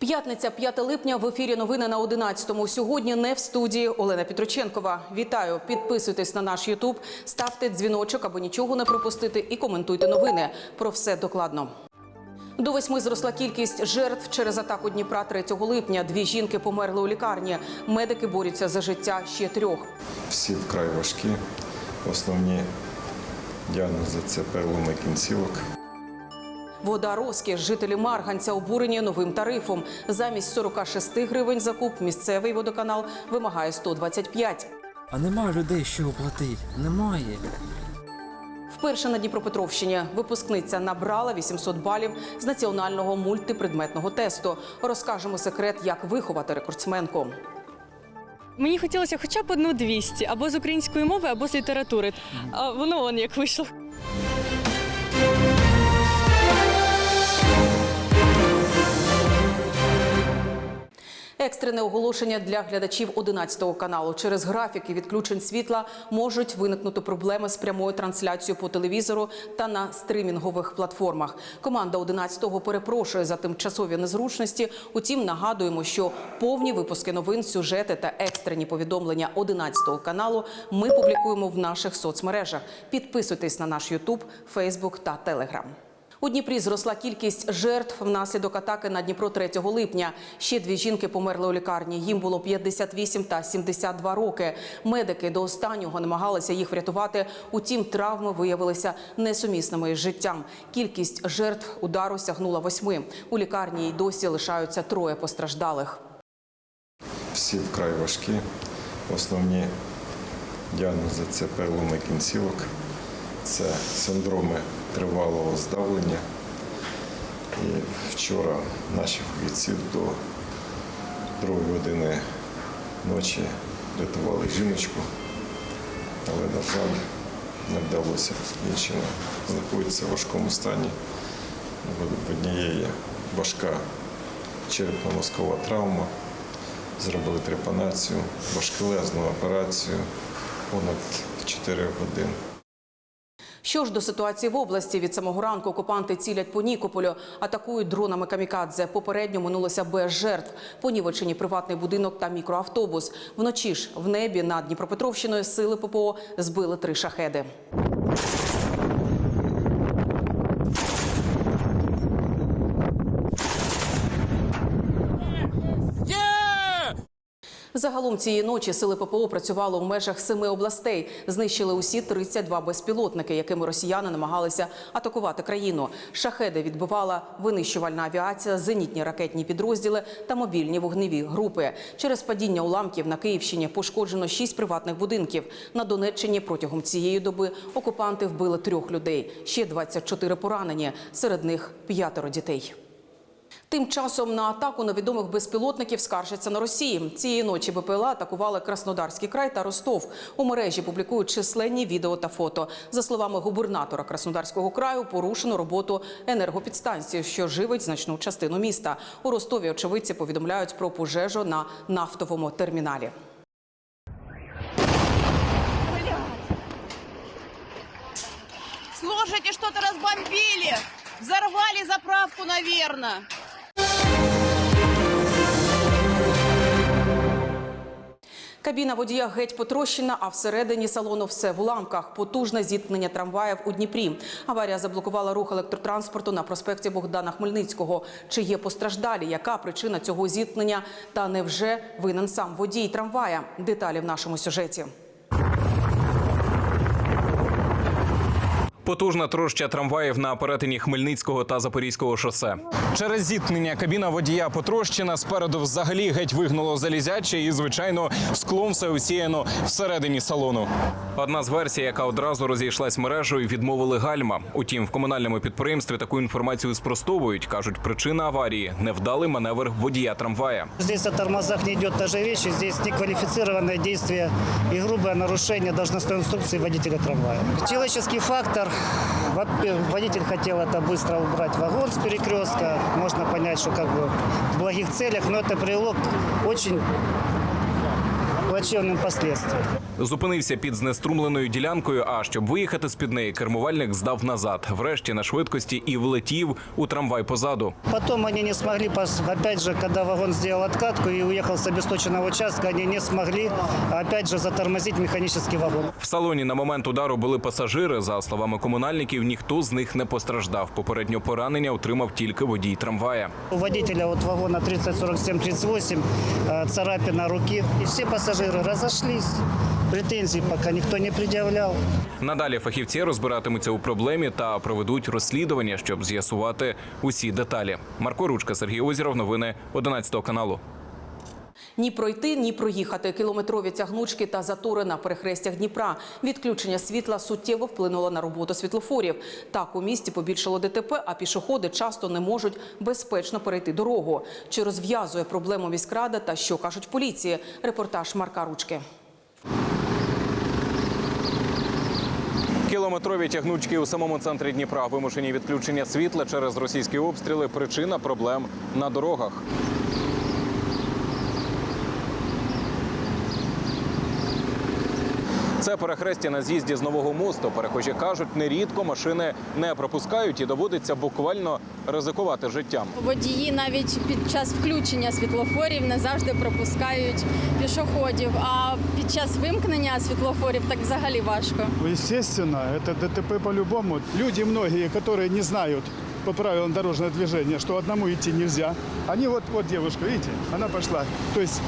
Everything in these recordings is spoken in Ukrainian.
П'ятниця, 5 липня. В ефірі новини на 11-му. Сьогодні не в студії Олена Петроченкова. Вітаю. Підписуйтесь на наш Ютуб, ставте дзвіночок, аби нічого не пропустити, і коментуйте новини. Про все докладно. До восьми зросла кількість жертв через атаку Дніпра 3 липня. Дві жінки померли у лікарні. Медики борються за життя ще трьох. Всі вкрай важкі. Основні діагнози це переломи кінцівок. Вода розкіш. Жителі Марганця обурені новим тарифом. Замість 46 гривень за куб місцевий водоканал вимагає 125. А нема людей, що оплатить. Немає. Вперше на Дніпропетровщині випускниця набрала 800 балів з національного мультипредметного тесту. Розкажемо секрет, як виховати рекордсменку. Мені хотілося хоча б одну 200, або з української мови, або з літератури. А воно он як вийшло. Екстрене оголошення для глядачів 11 каналу. Через графіки відключень світла можуть виникнути проблеми з прямою трансляцією по телевізору та на стримінгових платформах. Команда 11-го перепрошує за тимчасові незручності. Утім, нагадуємо, що повні випуски новин, сюжети та екстрені повідомлення 11 каналу ми публікуємо в наших соцмережах. Підписуйтесь на наш Ютуб, Фейсбук та Телеграм. У Дніпрі зросла кількість жертв внаслідок атаки на Дніпро 3 липня. Ще дві жінки померли у лікарні. Їм було 58 та 72 роки. Медики до останнього намагалися їх врятувати. Утім, травми виявилися несумісними із життям. Кількість жертв удару сягнула восьми. У лікарні й досі лишаються троє постраждалих. Всі вкрай важкі. Основні діагнози це переломи кінцівок, це синдроми тривалого здавлення. І вчора наші фахівці до другої години ночі рятували жіночку, але, на жаль, не вдалося. Дівчина знаходиться в важкому стані. В однієї важка черепно-мозкова травма. Зробили трепанацію, важкелезну операцію понад 4 години. Що ж до ситуації в області від самого ранку окупанти цілять по Нікополю, атакують дронами камікадзе. Попередньо минулося без жертв. Понівечені приватний будинок та мікроавтобус. Вночі ж в небі над Дніпропетровщиною сили ППО збили три шахеди. Загалом цієї ночі сили ППО працювали у межах семи областей. Знищили усі 32 безпілотники, якими росіяни намагалися атакувати країну. Шахеди відбивала винищувальна авіація, зенітні ракетні підрозділи та мобільні вогневі групи. Через падіння уламків на Київщині пошкоджено шість приватних будинків. На Донеччині протягом цієї доби окупанти вбили трьох людей. Ще 24 поранені. Серед них п'ятеро дітей. Тим часом на атаку невідомих безпілотників скаржаться на Росії. Цієї ночі БПЛА атакували Краснодарський край та Ростов. У мережі публікують численні відео та фото. За словами губернатора Краснодарського краю, порушено роботу енергопідстанції, що живить значну частину міста. У Ростові очевидці повідомляють про пожежу на нафтовому терміналі. Слушайте, что-то разбомбили. Взорвали заправку, наверное. Кабіна водія геть потрощена, а всередині салону все в уламках. Потужне зіткнення трамваїв у Дніпрі. Аварія заблокувала рух електротранспорту на проспекті Богдана Хмельницького. Чи є постраждалі? Яка причина цього зіткнення? Та невже винен сам водій трамвая? Деталі в нашому сюжеті. Потужна троща трамваїв на перетині Хмельницького та Запорізького шосе. Через зіткнення кабіна водія потрощена, спереду взагалі геть вигнуло залізяче і, звичайно, склом все усіяно всередині салону. Одна з версій, яка одразу розійшлась мережею, відмовили гальма. Утім, в комунальному підприємстві таку інформацію спростовують. кажуть, причина аварії невдалий маневр водія трамвая. Здесь о тормозах не идет та же и здесь неквалифицированное действие и грубое нарушение должностной инструкции водителя трамвая. Человеческий фактор. Во-первых, Водитель хотел это быстро убрать вагон с перекрестка. Можно понять, что как бы в благих целях, но это привело к очень плачевным последствиям. Зупинився під знеструмленою ділянкою. А щоб виїхати з під неї, кермувальник здав назад. Врешті на швидкості і влетів у трамвай позаду. Потом они не смогли, пос- опять же, когда вагон сделал откатку и уехал с обесточенного участка, они не смогли, опять же, затормозить механический вагон. В салоні на момент удару були пасажири. За словами комунальників, ніхто з них не постраждав. Попередньо поранення отримав тільки водій трамвая. У водителя от вагона 3047-38 э, царапина руки. И все пассажиры разошлись. Претензій пока ніхто не пред'являв. Надалі фахівці розбиратимуться у проблемі та проведуть розслідування, щоб з'ясувати усі деталі. Марко Ручка, Сергій Озіров. Новини 11 каналу. Ні пройти, ні проїхати. Кілометрові тягнучки та затори на перехрестях Дніпра. Відключення світла суттєво вплинуло на роботу світлофорів. Так у місті побільшало ДТП, а пішоходи часто не можуть безпечно перейти дорогу. Чи розв'язує проблему міськрада та що кажуть поліції? Репортаж Марка Ручки. Кілометрові тягнучки у самому центрі Дніпра, вимушені відключення світла через російські обстріли. Причина проблем на дорогах. Це перехрестя на з'їзді з нового мосту. Перехожі кажуть, нерідко машини не пропускають і доводиться буквально ризикувати життям. Водії навіть під час включення світлофорів не завжди пропускають пішоходів. А під час вимкнення світлофорів так взагалі важко. Естественно, это ДТП по-любому. Люди многие, которые не знают по правилам дорожного движения, что одному идти нельзя, они вот, вот девушка, видите, она пошла. То есть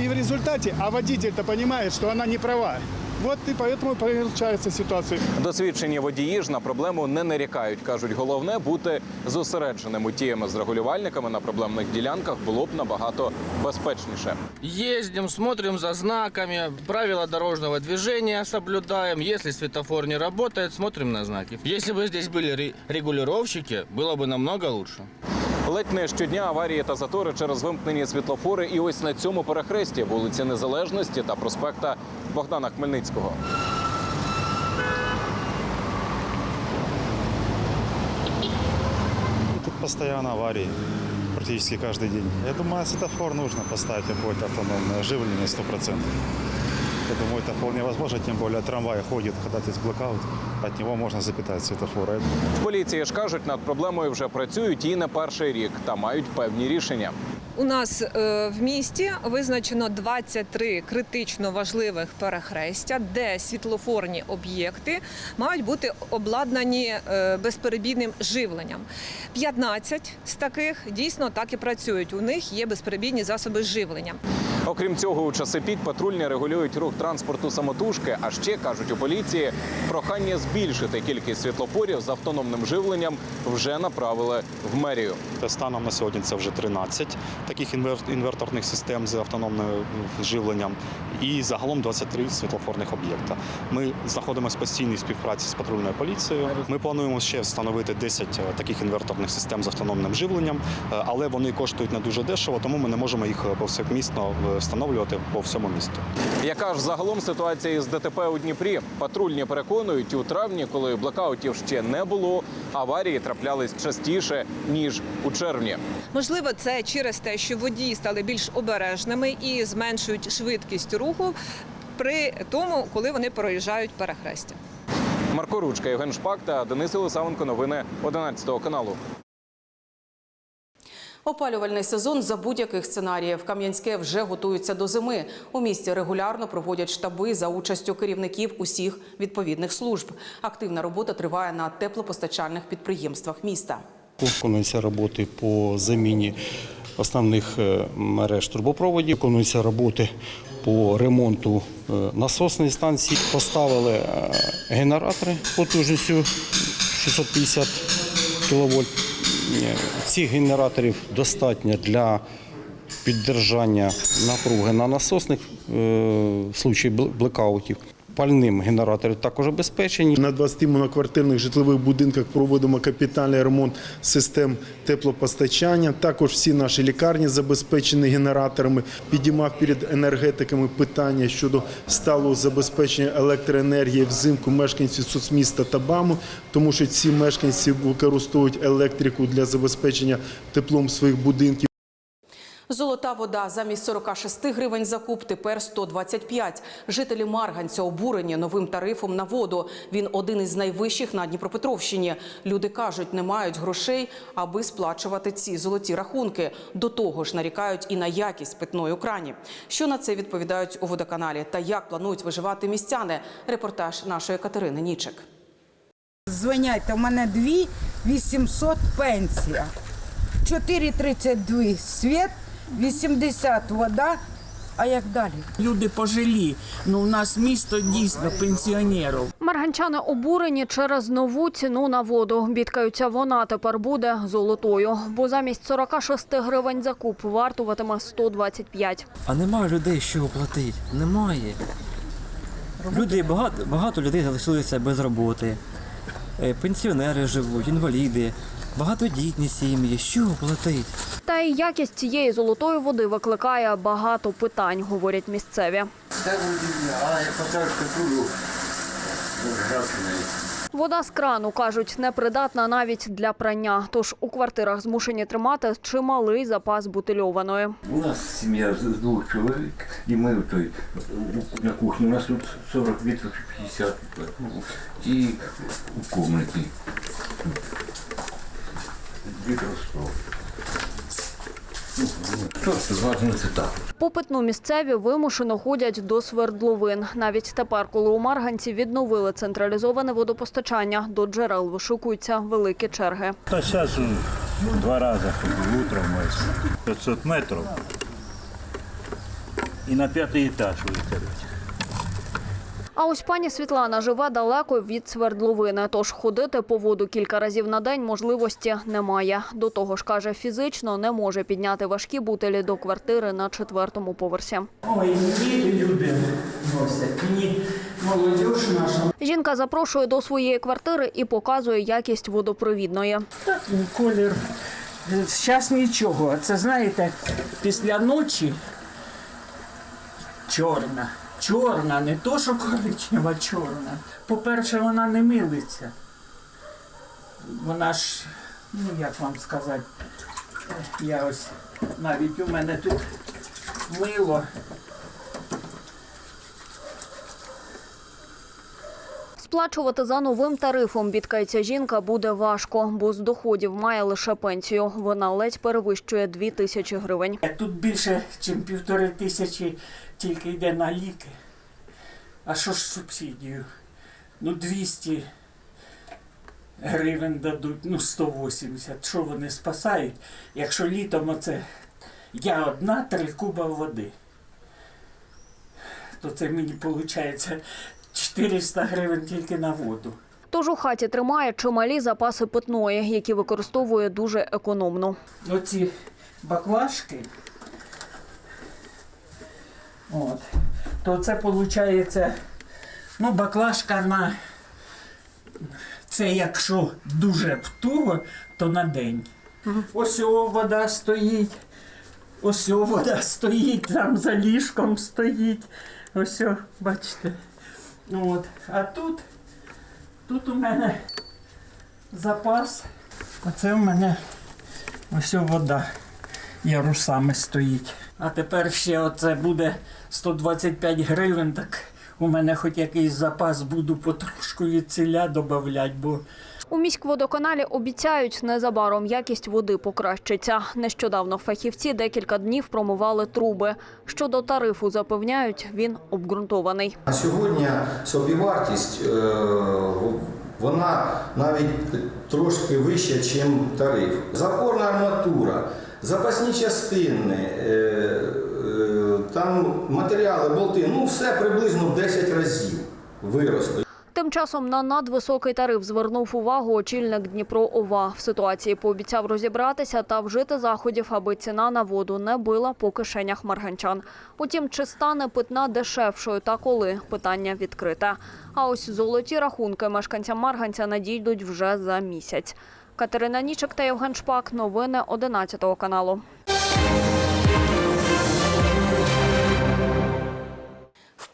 и в результате, а водитель-то понимает, что она не права. Вот и поэтому получается ситуация. Досвідчені водії ж на проблему не нарікають. кажуть, головне бути зосередженим. Утім, з регулювальниками на проблемних ділянках було б набагато безпечніше. Ездим, смотрим за знаками, правила дорожного движения соблюдаем. Если светофор не работает, смотрим на знаки. Если бы здесь были ре- регулировщики, было бы намного лучше. Ледь не щодня аварії та затори через вимкнені світлофори. І ось на цьому перехресті вулиці Незалежності та проспекта Богдана Хмельницького. Тут постоянно аварии, практически каждый день. Я думаю, светофор нужно поставить какое-то автономное оживление 100%. Я думаю, это вполне возможно, тем более трамвай ходит, когда здесь блокаут, от него можно запитать светофоры. В поліції ж кажуть, над проблемою вже працюють і не перший рік та мають певні рішення. У нас е, в місті визначено 23 критично важливих перехрестя, де світлофорні об'єкти мають бути обладнані е, безперебійним живленням. 15 з таких дійсно так і працюють. У них є безперебійні засоби живлення. Окрім цього, у часи пік патрульні регулюють рух транспорту самотужки. А ще кажуть у поліції, прохання збільшити кількість світлофорів з автономним живленням вже направили в мерію. Станом на сьогодні це вже 13 таких інверторних систем з автономним живленням і загалом 23 світлофорних об'єкта. Ми знаходимося в постійній співпраці з патрульною поліцією. Ми плануємо ще встановити 10 таких інверторних систем з автономним живленням, е, але вони коштують не дуже дешево, тому ми не можемо їх повсякмісно е, встановлювати по всьому місту. Яка ж загалом ситуація із ДТП у Дніпрі? Патрульні переконують, у травні, коли блекаутів ще не було, аварії траплялись частіше ніж у червні. Можливо, це через те, що водії стали більш обережними і зменшують швидкість руху при тому, коли вони проїжджають перехрестя. Марко Ручка, Євген Шпак та Денис Єлисавенко. Новини 11 каналу. Опалювальний сезон за будь-яких сценаріїв. Кам'янське вже готується до зими. У місті регулярно проводять штаби за участю керівників усіх відповідних служб. Активна робота триває на теплопостачальних підприємствах міста. Виконуються роботи по заміні основних е, мереж трубопроводів, виконуються роботи по ремонту е, насосної станції. Поставили е, генератори потужністю 650 кВт. Цих генераторів достатньо для піддержання напруги на насосних е, в случаї блекаутів. Пальним генератори також обезпечені. На 20 моноквартирних житлових будинках проводимо капітальний ремонт систем теплопостачання. Також всі наші лікарні забезпечені генераторами. Підіймав перед енергетиками питання щодо сталого забезпечення електроенергії взимку мешканців соцміста та БАМу, тому що ці мешканці використовують електрику для забезпечення теплом своїх будинків. Золота вода замість 46 гривень за куб тепер 125. Жителі Марганця обурені новим тарифом на воду. Він один із найвищих на Дніпропетровщині. Люди кажуть, не мають грошей, аби сплачувати ці золоті рахунки. До того ж, нарікають і на якість питної крані. Що на це відповідають у водоканалі та як планують виживати містяни? Репортаж нашої Катерини Нічик. Звиняйте, у мене 2 800 пенсія. 4,32 світ, 80 вода. А як далі? Люди пожилі. Ну, у нас місто дійсно пенсіонерів. Марганчани обурені через нову ціну на воду. Бідкаються, вона тепер буде золотою, бо замість 46 гривень за куб вартуватиме 125. А немає людей, що оплатити. Немає. Люди, багато, багато людей залишилися без роботи. Е, Пенсіонери живуть, інваліди, багатодітні сім'ї. Що оплатити? Та й якість цієї золотої води викликає багато питань, говорять місцеві. Вода з крану, кажуть, непридатна навіть для прання. Тож у квартирах змушені тримати чималий запас бутильованої. У нас семья з з двох чоловік, і ми той, на кухні. У нас тут 40 літрів, 50 ну, і в кімнаті літрів 100. Просто зважено це так. Попитну місцеві вимушено ходять до свердловин. Навіть тепер, коли у Марганці відновили централізоване водопостачання, до джерел вишукуються великі черги. Та зараз два рази ходив, утром майже. 500 метрів. І на п'ятий етаж виходить. А ось пані Світлана живе далеко від свердловини, тож ходити по воду кілька разів на день можливості немає. До того ж, каже, фізично не може підняти важкі бутилі до квартири на четвертому поверсі. Ой, люди носять, мені молодіж наша. Жінка запрошує до своєї квартири і показує якість водопровідної. Так, ну, колір. Зараз нічого. Це знаєте, після ночі чорна. Чорна, не то, що коричнева, чорна. По-перше, вона не милиться. Вона ж, ну як вам сказати, я ось навіть у мене тут мило. Сплачувати за новим тарифом, бідкається жінка, буде важко, бо з доходів має лише пенсію. Вона ледь перевищує 2 тисячі гривень. Тут більше, ніж півтори тисячі тільки йде на ліки. А що ж з субсидією? Ну, 200 гривень дадуть, ну 180. Що вони спасають? Якщо літом оце я одна, три куба води, то це мені виходить 400 гривень тільки на воду. Тож у хаті тримає чималі запаси питної, які використовує дуже економно. Оці баклажки, от, то це виходить, ну, баклажка на це якщо дуже туго, то на день. Ось о, вода стоїть, ось о, вода стоїть, там за ліжком стоїть. Ось, о, бачите. От. А тут, тут у мене запас. Оце у мене ось вода ярусами стоїть. А тепер ще оце буде 125 гривень, так у мене хоч якийсь запас буду потрошку від ціля додавати, бо У міськводоканалі обіцяють, незабаром якість води покращиться. Нещодавно фахівці декілька днів промивали труби. Щодо тарифу запевняють, він обґрунтований. На сьогодні собівартість е, вона навіть трошки вища, ніж тариф. Запорна арматура, запасні частини, е, е, там матеріали, болти, ну все приблизно в 10 разів виросло. Тим часом на надвисокий тариф звернув увагу очільник Дніпро ОВА. В ситуації пообіцяв розібратися та вжити заходів, аби ціна на воду не била по кишенях марганчан. Утім, чи стане питна дешевшою та коли питання відкрите. А ось золоті рахунки мешканцям Марганця надійдуть вже за місяць. Катерина Нічик та Євген Шпак. Новини 11 каналу.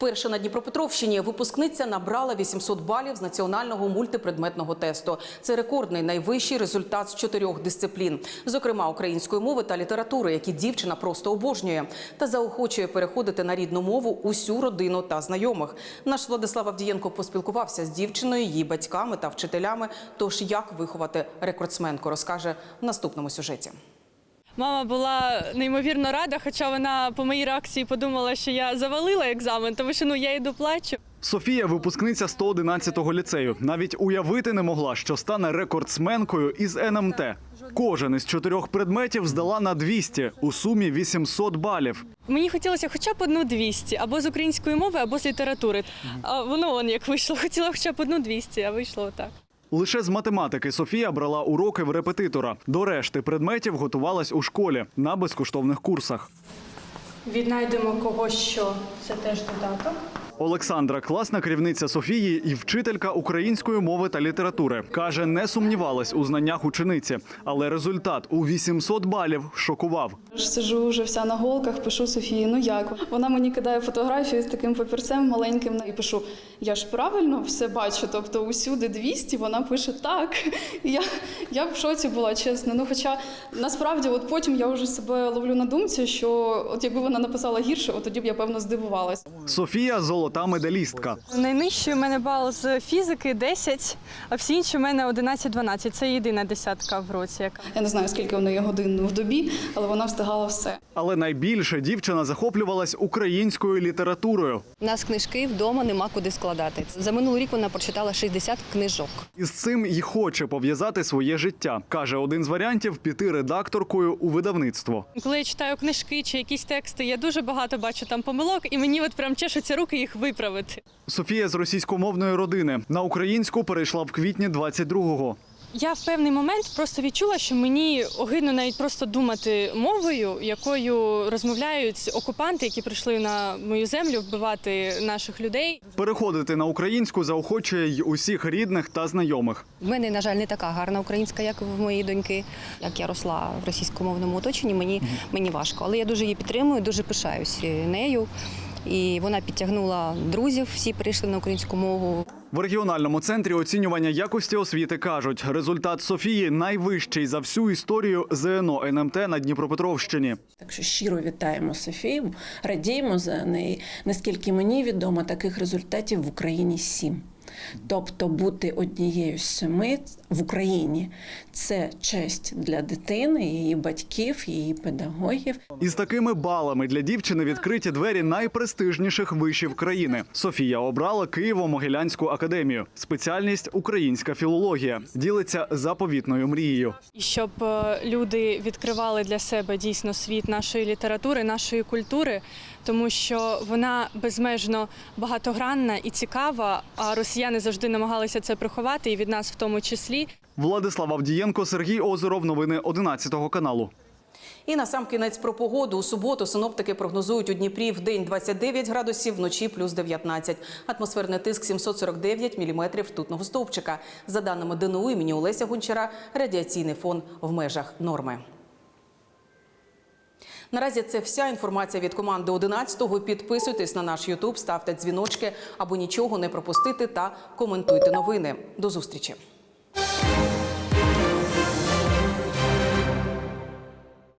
Вперше на Дніпропетровщині випускниця набрала 800 балів з національного мультипредметного тесту. Це рекордний найвищий результат з чотирьох дисциплін, зокрема української мови та літератури, які дівчина просто обожнює, та заохочує переходити на рідну мову усю родину та знайомих. Наш Владислав Авдієнко поспілкувався з дівчиною, її батьками та вчителями. Тож як виховати рекордсменку, розкаже в наступному сюжеті. Мама була неймовірно рада, хоча вона по моїй реакції подумала, що я завалила екзамен, тому що ну я йду плачу. Софія, випускниця 111-го ліцею, навіть уявити не могла, що стане рекордсменкою із НМТ. Кожен із чотирьох предметів здала на 200, у сумі 800 балів. Мені хотілося хоча б одну 200, або з української мови, або з літератури. А воно он як вийшло. Хотіла хоча б одну 200, а вийшло отак. Лише з математики Софія брала уроки в репетитора. До решти предметів готувалась у школі на безкоштовних курсах. Віднайдемо когось, що це теж додаток. Олександра, класна керівниця Софії і вчителька української мови та літератури, каже, не сумнівалась у знаннях учениці, але результат у 800 балів шокував. Сижу вже вся на голках, пишу Софії, ну як? Вона мені кидає фотографію з таким папірцем маленьким і пишу: я ж правильно все бачу, тобто усюди 200, вона пише так. Я, я в шоці була, чесно. Ну, хоча насправді, от потім я вже себе ловлю на думці, що от якби вона написала гірше, от тоді б я певно здивувалась. Софія золота медалістка. Найнижчий у мене бал з фізики 10, а всі інші у мене 11-12. Це єдина десятка в році. Яка Я не знаю, скільки в неї годин в добі, але вона встигала все. Але найбільше дівчина захоплювалась українською літературою. У нас книжки вдома нема куди складати. За минулий рік вона прочитала 60 книжок. Із цим і хоче пов'язати своє життя. каже один з варіантів піти редакторкою у видавництво. коли я читаю книжки чи якісь тексти, я дуже багато бачу там помилок, і мені от прям чешуться руки їх виправити. Софія з російськомовної родини на українську перейшла в квітні 22-го. Я в певний момент просто відчула, що мені огидно навіть просто думати мовою, якою розмовляють окупанти, які прийшли на мою землю вбивати наших людей. Переходити на українську заохочує й усіх рідних та знайомих. В мене, на жаль, не така гарна українська, як в моєї доньки. Як я росла в російськомовному оточенні, мені, мені важко. Але я дуже її підтримую, дуже пишаюсь нею. І вона підтягнула друзів, всі прийшли на українську мову. В регіональному центрі оцінювання якості освіти кажуть, результат Софії найвищий за всю історію ЗНО НМТ на Дніпропетровщині. Так що щиро вітаємо Софію, радіємо за неї. Наскільки мені відомо, таких результатів в Україні сім. Тобто бути однією з семи в Україні це честь для дитини, її батьків, її педагогів. Із такими балами для дівчини відкриті двері найпрестижніших вишів країни. Софія обрала Києво-Могилянську академію. Спеціальність українська філологія. Ділиться заповітною мрією. Щоб е, люди відкривали для себе дійсно світ нашої літератури, нашої культури, тому що вона безмежно багатогранна і цікава. А росіяни завжди намагалися це приховати, і від нас в тому числі. Владислав Авдієнко, Сергій Озеров. Новини 11 каналу. І на сам кінець про погоду. У суботу синоптики прогнозують у Дніпрі в день 29 градусів, вночі плюс 19. Атмосферний тиск 749 міліметрів ртутного стовпчика. За даними ДНУ імені Олеся Гончара, радіаційний фон в межах норми. Наразі це вся інформація від команди 11-го. Підписуйтесь на наш Ютуб, ставте дзвіночки, аби нічого не пропустити та коментуйте новини. До зустрічі.